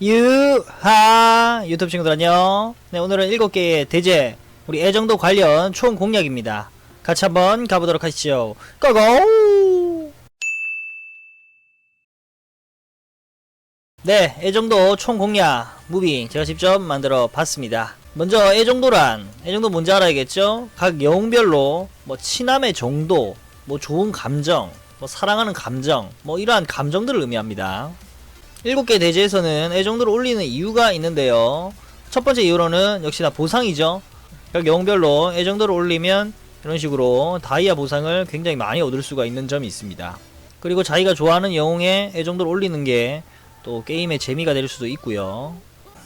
유하 유튜브 친구들 안녕. 네 오늘은 7개의 대제 우리 애정도 관련 총 공략입니다. 같이 한번 가보도록 하시죠. 고고! 네 애정도 총 공략 무비 제가 직접 만들어 봤습니다. 먼저 애정도란 애정도 뭔지 알아야겠죠? 각 영웅별로 뭐 친함의 정도 뭐 좋은 감정 뭐 사랑하는 감정 뭐 이러한 감정들을 의미합니다 일곱 개 대지에서는 애정도를 올리는 이유가 있는데요. 첫 번째 이유로는 역시나 보상이죠. 각 영웅별로 애정도를 올리면 이런 식으로 다이아 보상을 굉장히 많이 얻을 수가 있는 점이 있습니다. 그리고 자기가 좋아하는 영웅의 애정도를 올리는 게 또 게임의 재미가 될 수도 있고요.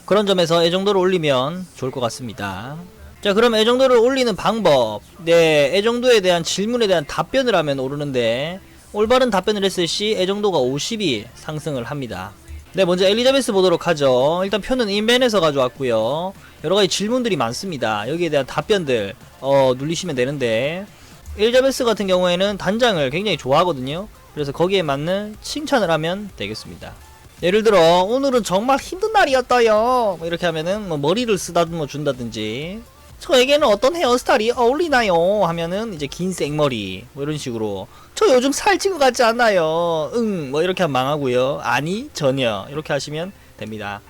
그런 점에서 애정도를 올리면 좋을 것 같습니다. 자 그럼 애정도를 올리는 방법 네 애정도에 대한 질문에 대한 답변을 하면 오르는데 올바른 답변을 했을 시 애정도가 50이 상승을 합니다. 네, 먼저 엘리자베스 보도록 하죠. 일단 표는 인벤에서 가져왔고요. 여러 가지 질문들이 많습니다. 여기에 대한 답변들 어, 누르시면 되는데 엘리자베스 같은 경우에는 단장을 굉장히 좋아하거든요. 그래서 거기에 맞는 칭찬을 하면 되겠습니다. 예를 들어 오늘은 정말 힘든 날이었어요. 뭐 이렇게 하면은 뭐 머리를 쓰다듬어 준다든지 저에게는 어떤 헤어스타일이 어울리나요? 하면은 이제 긴 생머리 뭐 이런 식으로 저 요즘 살찐 것 같지 않아요. 응, 뭐 이렇게 하면 망하고요. 아니 전혀 이렇게 하시면 됩니다.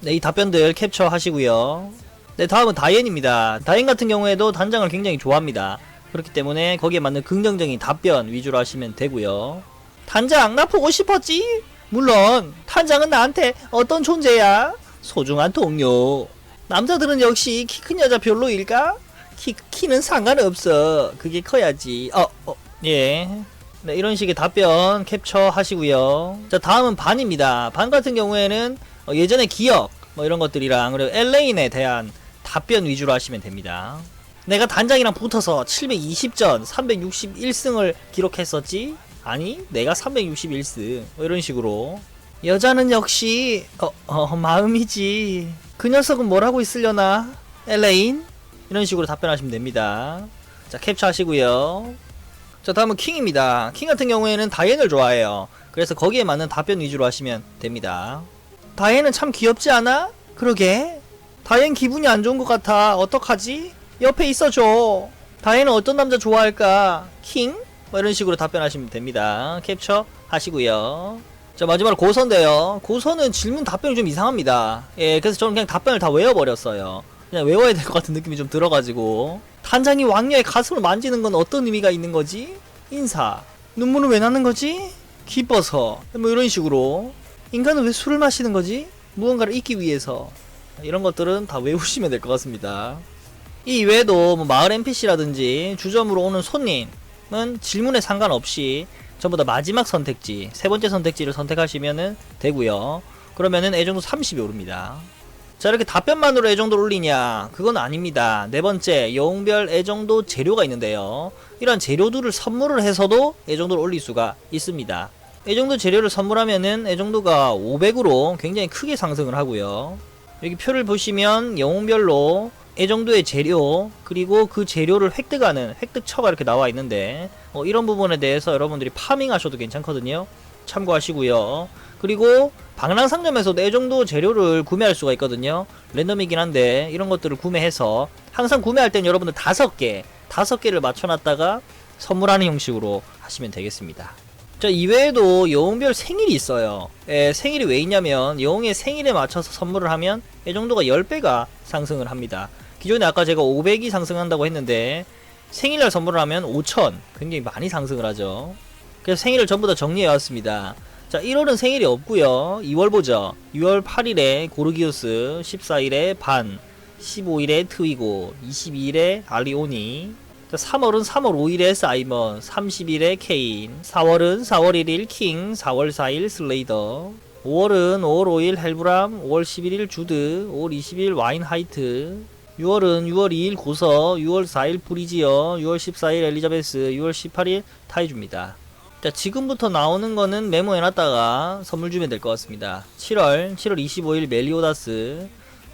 네, 이 답변들 캡처 하시고요. 네, 다음은 다이앤입니다. 다이앤 같은 경우에도 단장을 굉장히 좋아합니다. 그렇기 때문에 거기에 맞는 긍정적인 답변 위주로 하시면 되고요. 단장 나 보고 싶었지? 물론 단장은 나한테 어떤 존재야? 소중한 동료. 남자들은 역시 키 큰 여자 별로일까? 키, 키는 상관없어. 그게 커야지. 어, 어, 예. 네, 이런 식의 답변 캡처 하시고요. 자, 다음은 반입니다. 반 같은 경우에는 어, 예전의 기억, 뭐 이런 것들이랑, 그리고 엘레인에 대한 답변 위주로 하시면 됩니다. 내가 단장이랑 붙어서 720전 361승을 기록했었지? 아니, 내가 361승. 뭐 이런 식으로. 여자는 역시, 어, 어, 마음이지. 그 녀석은 뭘 하고 있으려나? 엘레인? 이런 식으로 답변하시면 됩니다. 자, 캡처 하시고요. 자, 다음은 킹입니다. 킹 같은 경우에는 다이앤을 좋아해요. 그래서 거기에 맞는 답변 위주로 하시면 됩니다. 다이앤은 참 귀엽지 않아? 그러게. 다이앤 기분이 안 좋은 것 같아. 어떡하지? 옆에 있어줘. 다이앤은 어떤 남자 좋아할까? 킹? 뭐 이런 식으로 답변하시면 됩니다. 캡처 하시고요. 자 마지막으로 고선인데요. 고선은 질문 답변이 좀 이상합니다. 예 그래서 저는 그냥 답변을 다 외워버렸어요. 그냥 외워야 될 것 같은 느낌이 좀 들어가지고. 단장이 왕녀의 가슴을 만지는 건 어떤 의미가 있는 거지? 인사. 눈물은 왜 나는 거지? 기뻐서. 뭐 이런 식으로. 인간은 왜 술을 마시는 거지? 무언가를 잊기 위해서. 이런 것들은 다 외우시면 될 것 같습니다. 이 외에도 뭐 마을 NPC라든지 주점으로 오는 손님은 질문에 상관없이 전부 다 마지막 선택지 세 번째 선택지를 선택하시면 되고요. 그러면은 애정도 30이 오릅니다. 자 이렇게 답변만으로 애정도를 올리냐? 그건 아닙니다. 네 번째 영웅별 애정도 재료가 있는데요. 이런 재료들을 선물을 해서도 애정도를 올릴 수가 있습니다. 애정도 재료를 선물하면은 애정도가 500으로 굉장히 크게 상승을 하고요. 여기 표를 보시면 영웅별로 애정도의 재료 그리고 그 재료를 획득하는 획득처가 이렇게 나와 있는데 어, 이런 부분에 대해서 여러분들이 파밍하셔도 괜찮거든요. 참고하시고요. 그리고 방랑상점에서도 애정도 재료를 구매할 수가 있거든요. 랜덤이긴 한데 이런 것들을 구매해서 항상 구매할 땐 여러분들 다섯 개 다섯 개를 맞춰놨다가 선물하는 형식으로 하시면 되겠습니다 자 이외에도 영웅별 생일이 있어요. 예, 생일이 왜 있냐면 영웅의 생일에 맞춰서 선물을 하면 애정도가 10배가 상승을 합니다. 기존에 아까 제가 500이 상승한다고 했는데 생일날 선물을 하면 5000 굉장히 많이 상승을 하죠. 그래서 생일을 전부 다 정리해 왔습니다. 자 1월은 생일이 없고요. 2월 보죠. 6월 8일에 고르기우스 14일에 반 15일에 트위고 22일에 알리오니. 자, 3월은 3월 5일에 사이먼 30일에 케인 4월은 4월 1일 킹 4월 4일 슬레이더. 5월은 5월 5일 헬브람 5월 11일 주드 5월 20일 와인 하이트. 6월은 6월 2일 고서 6월 4일 브리지어 6월 14일 엘리자베스 6월 18일 타이주입니다. 자 지금부터 나오는 거는 메모해놨다가 선물 주면 될 것 같습니다. 7월 7월 25일 멜리오다스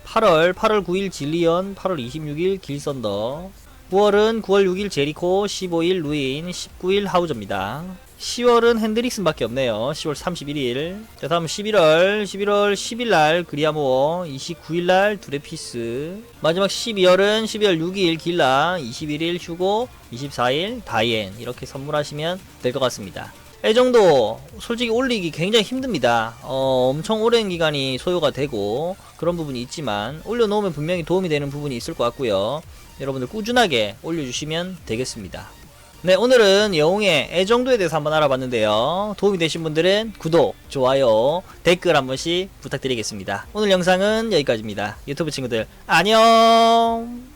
8월 8월 9일 질리언 8월 26일 길선더 9월은 9월 6일 제리코 15일 루인 19일 하우저입니다 10월은 핸드릭슨밖에 없네요. 10월 31일. 자, 다음 11월. 11월 10일 날 그리아모어, 29일 날 두레피스. 마지막 12월은 12월 6일 길라, 21일 휴고, 24일 다이앤. 이렇게 선물하시면 될 것 같습니다. 애정도 솔직히 올리기 굉장히 힘듭니다. 어, 엄청 오랜 기간이 소요가 되고 그런 부분이 있지만 올려놓으면 분명히 도움이 되는 부분이 있을 것 같고요. 여러분들 꾸준하게 올려주시면 되겠습니다. 네, 오늘은 영웅의 애정도에 대해서 한번 알아봤는데요. 도움이 되신 분들은 구독, 좋아요, 댓글 한 번씩 부탁드리겠습니다. 오늘 영상은 여기까지입니다. 유튜브 친구들, 안녕!